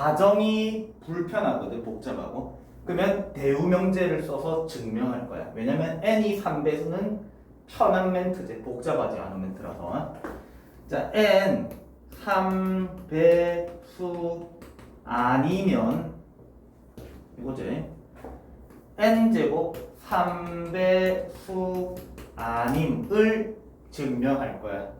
가정이 불편하거든 복잡하고. 그러면 대우명제를 써서 증명할 거야. 왜냐면 n이 3배수는 편한 멘트지 복잡하지 않은 멘트라서. 자 n 3배수 아니면 이거지. N제곱 3배수 아님을 증명할 거야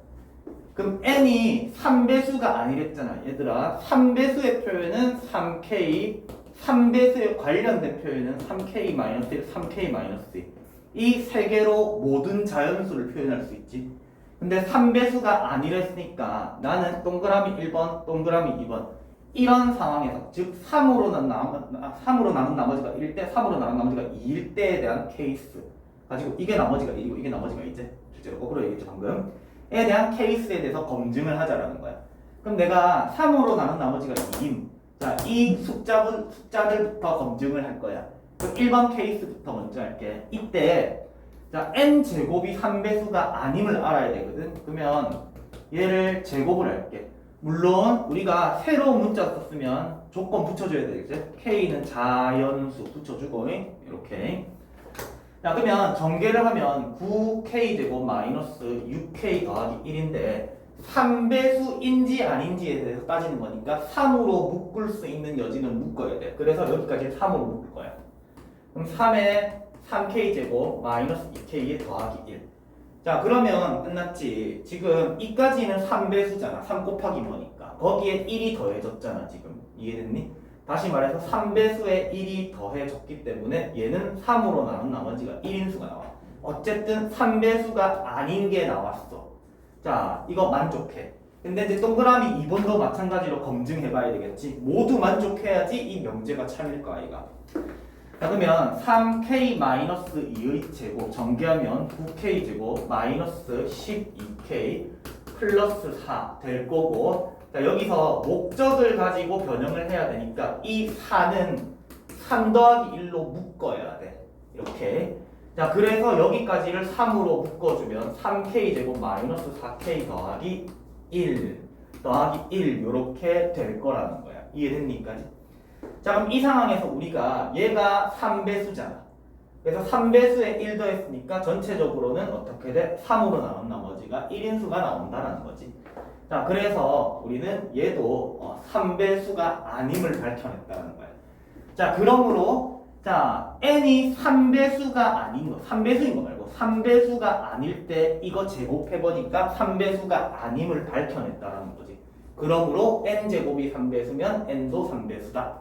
그럼 n이 3배수가 아니랬잖아. 얘들아 3배수의 표현은 3k 3배수에 관련된 표현은 3k 1 3k 2이세 개로 모든 자연수를 표현할 수 있지. 근데 3배수가 아니랬으니까 나는 동그라미 1번 동그라미 2번 이런 상황에서 즉 3으로 남, 3으로 남은 나머지가 1대 3으로 남은 나머지가 2일 때에 대한 케이스. 가지고 이게 나머지가 1이고 이게 나머지가 이제 실제로 거꾸로 얘기했죠 방금. 에 대한 케이스에 대해서 검증을 하자라는 거야. 그럼 내가 3으로 나눈 나머지가 2인. 자, 이 숫자분, 숫자들부터 검증을 할 거야. 그럼 1번 케이스부터 먼저 할게. 이때, 자, n 제곱이 3배수가 아님을 알아야 되거든. 그러면 얘를 제곱을 할게. 물론 우리가 새로운 문자 썼으면 조건 붙여줘야 되겠지. k는 자연수 붙여주고 이렇게. 자 그러면 전개를 하면 9k 제곱 마이너스 6k 더하기 1인데 3배수인지 아닌지에 대해서 따지는 거니까 3으로 묶을 수 있는 여지는 묶어야 돼. 그래서 여기까지 3으로 묶을 거야. 그럼 3에 3k 제곱 마이너스 2k에 더하기 1. 자 그러면 끝났지. 지금 이까지는 3배수잖아. 3 곱하기 뭐니까. 거기에 1이 더해졌잖아 지금. 이해됐니? 다시 말해서 3배수에 1이 더해졌기 때문에 얘는 3으로 나눈 나머지가 1인 수가 나와. 어쨌든 3배수가 아닌 게 나왔어. 자, 이거 만족해. 근데 이제 동그라미 2번도 마찬가지로 검증해 봐야 되겠지. 모두 만족해야지 이 명제가 참일 거 아이가. 자, 그러면 3k-2의 제곱 전개하면 9k 제곱 마이너스 12k 플러스 4 될 거고 자, 여기서 목적을 가지고 변형을 해야 되니까 이 4는 3 더하기 1로 묶어야 돼. 이렇게. 자, 그래서 여기까지를 3으로 묶어주면 3k 제곱 마이너스 4k 더하기 1 더하기 1 이렇게 될 거라는 거야. 이해됐니까? 자, 그럼 이 상황에서 우리가 얘가 3배수잖아. 그래서 3배수에 1 더했으니까 전체적으로는 어떻게 돼? 3으로 나온 나머지가 1인수가 나온다라는 거지. 자, 그래서 우리는 얘도 어, 3배수가 아님을 밝혀냈다는 거야. 자, 그러므로 자, n이 3배수가 아닌 거, 3배수인 거 말고 3배수가 아닐 때 이거 제곱해 보니까 3배수가 아님을 밝혀냈다라는 거지. 그러므로 n 제곱이 3배수면 n도 3배수다.